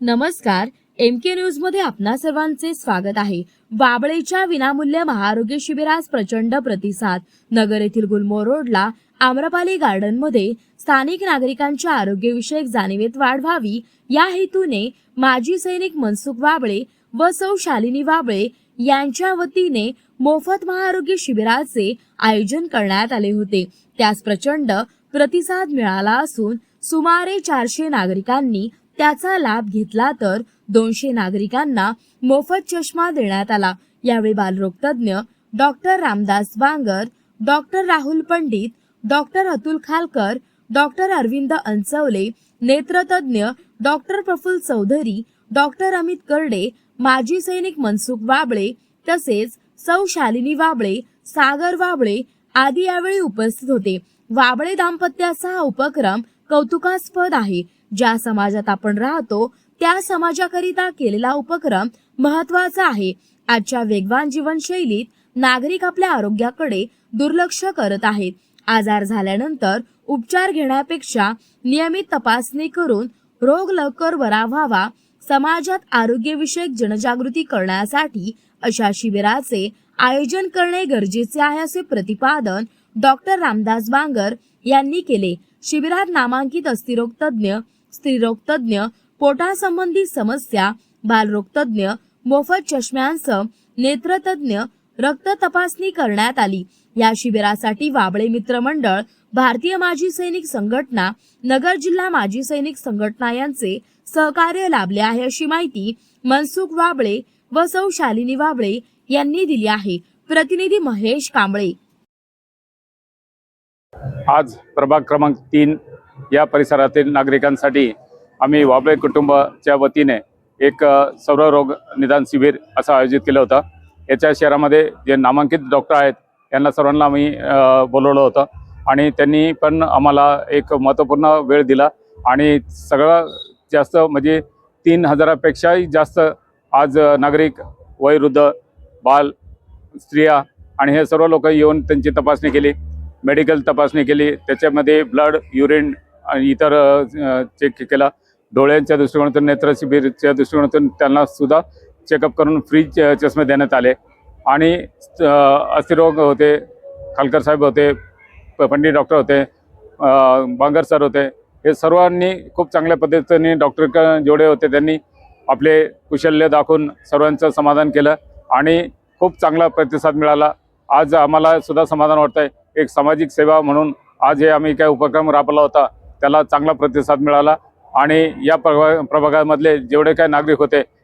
नमस्कार एम के न्यूजमध्ये आपणा सर्वांचे स्वागत आहे. बाबळेच्या विनामूल्य महाआरोग्य शिबिरास प्रचंड प्रतिसाद. नगर येथील गुलमोर रोडला आम्रपाली गार्डनमध्ये स्थानिक नागरिकांच्या आरोग्यविषयक जाणीवेत वाढ व्हावी. या हेतूने माजी सैनिक मनसुख वाबळे व सौ शालिनी वाबळे यांच्या वतीने मोफत महाआरोग्य शिबिराचे आयोजन करण्यात आले होते. त्यास प्रचंड प्रतिसाद मिळाला असून सुमारे चारशे नागरिकांनी त्याचा लाभ घेतला तर दोनशे नागरिकांना मोफत चष्मा देण्यात आला. यावेळी बालरोगतज्ञ doctor Ramdas Bangar doctor Rahul Pandit doctor Atul Khalkar doctor Arvind Anchawale नेत्रतज्ञ doctor Praful Chaudhari doctor Amit Karde माजी सैनिक मनसुख वाबळे तसेच सौ शालिनी वाबळे सागर वाबळे आदी यावेळी उपस्थित होते. वाबळे दाम्पत्याचा हा उपक्रम कौतुकास्पद आहे. ज्या समाजात आपण राहतो त्या समाजाकरिता केलेला उपक्रम महत्त्वाचा आहे. आजच्या वेगवान जीवनशैलीत नागरिक आपल्या आरोग्याकडे दुर्लक्ष करत आहेत. आजार झाल्यानंतर उपचार घेण्यापेक्षा नियमित तपासणी करून रोग लवकर बरा व्हावा समाजात आरोग्यविषयक जनजागृती करण्यासाठी अशा शिबिराचे आयोजन करणे गरजेचे आहे असे प्रतिपादन डॉक्टर रामदास बांगर यांनी केले. शिबिरात नामांकित अस्थिरोग तज्ज्ञ स्त्रीरोग तज्ज्ञ पोटासंबंधी समस्या बालरोग तज्ज्ञ मोफत चष्म्यांसह नेत्रतज्ञ रक्त तपासणी करण्यात आली. या शिबिरासाठी वाबळे मित्र मंडळ भारतीय माजी सैनिक संघटना नगर जिल्हा माजी सैनिक संघटना यांचे सहकार्य लाभले आहे अशी माहिती मनसुख वाबळे व सौ शालिनी वाबळे यांनी दिली आहे. प्रतिनिधी महेश कांबळे. आज प्रभाग क्रमांक तीन या परिसरातील नागरिकांसाठी आम्ही वाबळे कुटुंबाच्या वतीने एक सर्व सौररोग निदान शिबिर असं आयोजित केलं होतं. याच्या शहरामध्ये जे नामांकित डॉक्टर आहेत त्यांना सर्वांना आम्ही बोलवलं होतं. आणि त्यांनी पण आम्हाला एक महत्त्वपूर्ण वेळ दिला. आणि सगळं जास्त म्हणजे तीन हजारापेक्षाही जास्त आज नागरिक वयोवृद्ध बाल स्त्रिया आणि हे सर्व लोक येऊन त्यांची तपासणी केली. मेडिकल तपासणी केली. त्याच्यामध्ये ब्लड युरिन आणि इतर चेक केला. डोळ्यांच्या दृष्टिकोनातून नेत्र शिबिरच्या दृष्टिकोनातून त्यांना सुद्धा चेकअप करून फ्री चष्मे देण्यात आले. आणि अस्थिरोग होते खालकर साहेब होते प- पंडित डॉक्टर होते बांगर सर होते हे सर्वांनी खूप चांगल्या पद्धतीने डॉक्टर क- जेवढे होते त्यांनी आपले कुशल्य दाखवून सर्वांचं समाधान केलं आणि खूप चांगला प्रतिसाद मिळाला. आज आम्हाला सुद्धा समाधान वाटतं आहे एक सामाजिक सेवा म्हणून आज हे आम्ही काय उपक्रम राबवला होता त्याला चांगला प्रतिसाद मिळाला. आणि या प्रभा प्रभागामधले जेवढे काय नागरिक होते